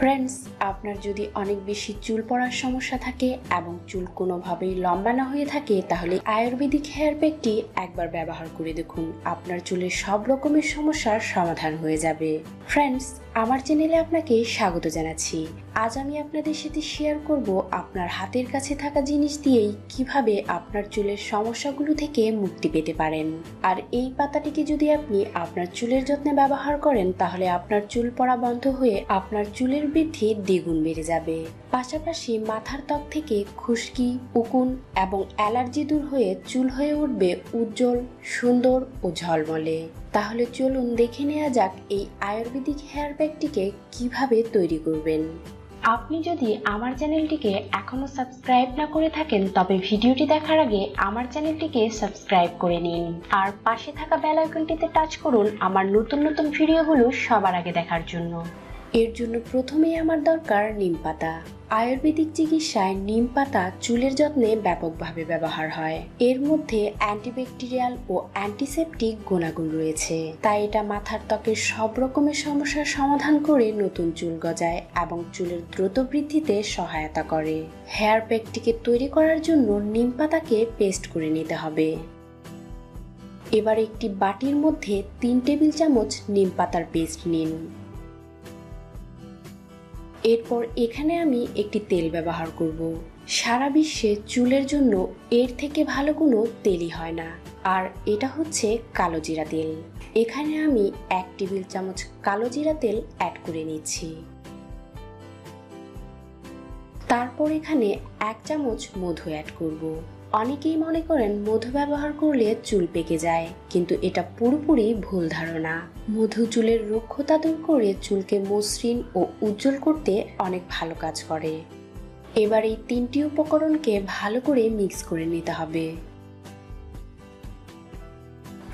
Friends আপনার যদি অনেক বেশি চুল পড়ার সমস্যা থাকে এবং চুল কোনোভাবেই লম্বা না হয়ে থাকে, তাহলে আয়ুর্বেদিক হেয়ার প্যাকটি একবার ব্যবহার করে দেখুন। আপনার চুলের সব রকমের সমস্যার সমাধান হয়ে যাবে। ফ্রেন্ডস আমার চ্যানেলে আপনাকে স্বাগত জানাচ্ছি। আজ আমি আপনাদের সাথে শেয়ার করব আপনার হাতের কাছে থাকা জিনিস দিয়েই কীভাবে আপনার চুলের সমস্যাগুলো থেকে মুক্তি পেতে পারেন। আর এই পাতাটিকে যদি আপনি আপনার চুলের যত্নে ব্যবহার করেন, তাহলে আপনার চুল পড়া বন্ধ হয়ে আপনার চুলের বৃদ্ধি দ্বিগুণ বেড়ে যাবে। পাশাপাশি মাথার ত্বক থেকে খুশকি, উকুন এবং অ্যালার্জি দূর হয়ে চুল হয়ে উঠবে উজ্জ্বল, সুন্দর ও ঝলমলে। তাহলে চলুন দেখে নেওয়া যাক এই আয়ুর্বেদিক হেয়ার ব্যাগটিকে কীভাবে তৈরি করবেন। আপনি যদি আমার চ্যানেলটিকে এখনও সাবস্ক্রাইব না করে থাকেন, তবে ভিডিওটি দেখার আগে আমার চ্যানেলটিকে সাবস্ক্রাইব করে নিন। আর পাশে থাকা বেল আইকনটিতে টাচ করুন আমার নতুন নতুন ভিডিওগুলো সবার আগে দেখার জন্য। এর জন্য প্রথমেই আমার দরকার নিম পাতা। আয়ুর্বেদিক চিকিৎসায় নিম পাতা চুলের যত্নে ব্যাপকভাবে ব্যবহার হয়। এর মধ্যে অ্যান্টিব্যাকটেরিয়াল ও অ্যান্টিসেপটিক গুণাগুণ রয়েছে। তাই এটা মাথার ত্বকের সব রকমের সমস্যার সমাধান করে নতুন চুল গজায় এবং চুলের দ্রুত বৃদ্ধিতে সহায়তা করে। হেয়ার প্যাকটিকে তৈরি করার জন্য নিম পাতাকে পেস্ট করে নিতে হবে। এবার একটি বাটির মধ্যে তিন টেবিল চামচ নিম পাতার পেস্ট নিন। এরপর এখানে আমি একটি তেল ব্যবহার করব। সারা বিশ্বে চুলের জন্য এর থেকে ভালো কোনো তেলই হয় না। আর এটা হচ্ছে কালো জিরা তেল। এখানে আমি এক টেবিল চামচ কালো জিরা তেল অ্যাড করে নিচ্ছি। তারপর এখানে এক চামচ মধু অ্যাড করব। অনেকেই মনে করেন মধু ব্যবহার করলে চুল পেকে যায়, কিন্তু এটা পুরোপুরি ভুল ধারণা। মধু চুলের রুক্ষতা দূর করে চুলকে মসৃণ ও উজ্জ্বল করতে অনেক ভালো কাজ করে। এবার এই তিনটি উপকরণকে ভালো করে মিক্স করে নিতে হবে।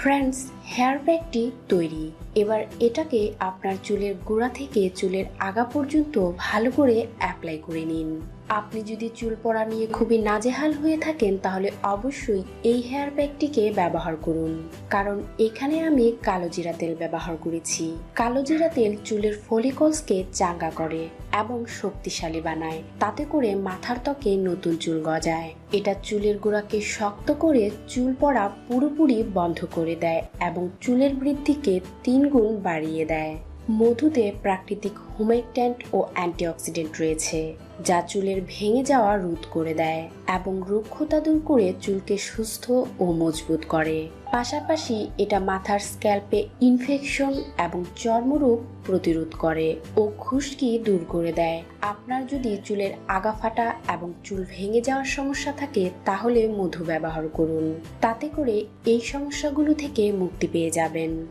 ফ্রেন্ডস হেয়ার প্যাকটি তৈরি। এবার এটাকে আপনার চুলের গোড়া থেকে চুলের আগা পর্যন্ত ভালো করে অ্যাপ্লাই করে নিন। আপনি যদি চুল পড়া নিয়ে খুবই নাজেহাল হয়ে থাকেন, তাহলে অবশ্যই এই হেয়ার প্যাকটিকে ব্যবহার করুন। কারণ এখানে আমি কালো জিরা তেল ব্যবহার করেছি। কালো জিরা তেল চুলের ফলিকলসকে চাঙ্গা করে এবং শক্তিশালী বানায়। তাতে করে মাথার ত্বকে নতুন চুল গজায়। এটা চুলের গোড়াকে শক্ত করে চুল পড়া পুরোপুরি বন্ধ করে দেয় এবং চুলের বৃদ্ধিকে তিন গুণ বাড়িয়ে দেয়। মধুতে প্রাকৃতিক হোমেকট্যান্ট ও অ্যান্টিঅক্সিডেন্ট রয়েছে, যা চুলের ভেঙে যাওয়া রোধ করে দেয় এবং রুক্ষতা দূর করে চুলকে সুস্থ ও মজবুত করে। পাশাপাশি এটা মাথার স্ক্যাল্পে ইনফেকশন এবং চর্মরোগ প্রতিরোধ করে ও খুশকি দূর করে দেয়। আপনার যদি চুলের আগা ফাটা এবং চুল ভেঙে যাওয়ার সমস্যা থাকে, তাহলে মধু ব্যবহার করুন। তাতে করে এই সমস্যাগুলো থেকে মুক্তি পেয়ে যাবেন।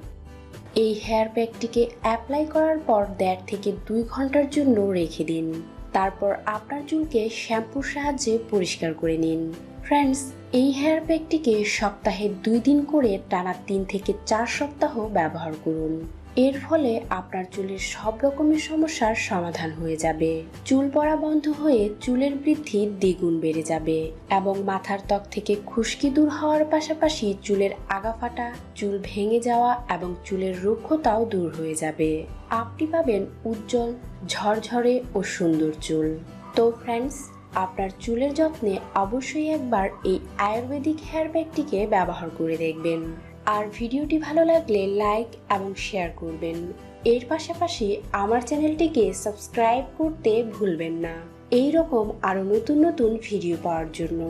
এই হেয়ার প্যাকটিকে অ্যাপ্লাই করার পর দেড় থেকে দুই ঘণ্টার জন্য রেখে দিন। তারপর আপনার চুলকে শ্যাম্পুর সাহায্যে পরিষ্কার করে নিন। ফ্রেন্ডস এই হেয়ার প্যাকটিকে সপ্তাহে দুই দিন করে টানা তিন থেকে চার সপ্তাহ ব্যবহার করুন। এর ফলে আপনার চুলের সব রকমের সমস্যার সমাধান হয়ে যাবে। চুল পড়া বন্ধ হয়ে চুলের বৃদ্ধি দ্বিগুণ বেড়ে যাবে এবং মাথার ত্বক থেকে খুশকি দূর হওয়ার পাশাপাশি চুলের আগা ফাটা চুল ভেঙে যাওয়া এবং চুলের রুক্ষতাও দূর হয়ে যাবে। আপনি পাবেন উজ্জ্বল, ঝরঝরে ও সুন্দর চুল। তো ফ্রেন্ডস আপনার চুলের যত্নে অবশ্যই একবার এই আয়ুর্বেদিক হেয়ার ব্যাগটিকে ব্যবহার করে দেখবেন। আর ভিডিওটি ভালো লাগলে লাইক এবং শেয়ার করবেন। এর পাশাপাশি আমার চ্যানেলটিকে সাবস্ক্রাইব করতে ভুলবেন না। এই রকম আরও নতুন নতুন ভিডিও পাওয়ার জন্য।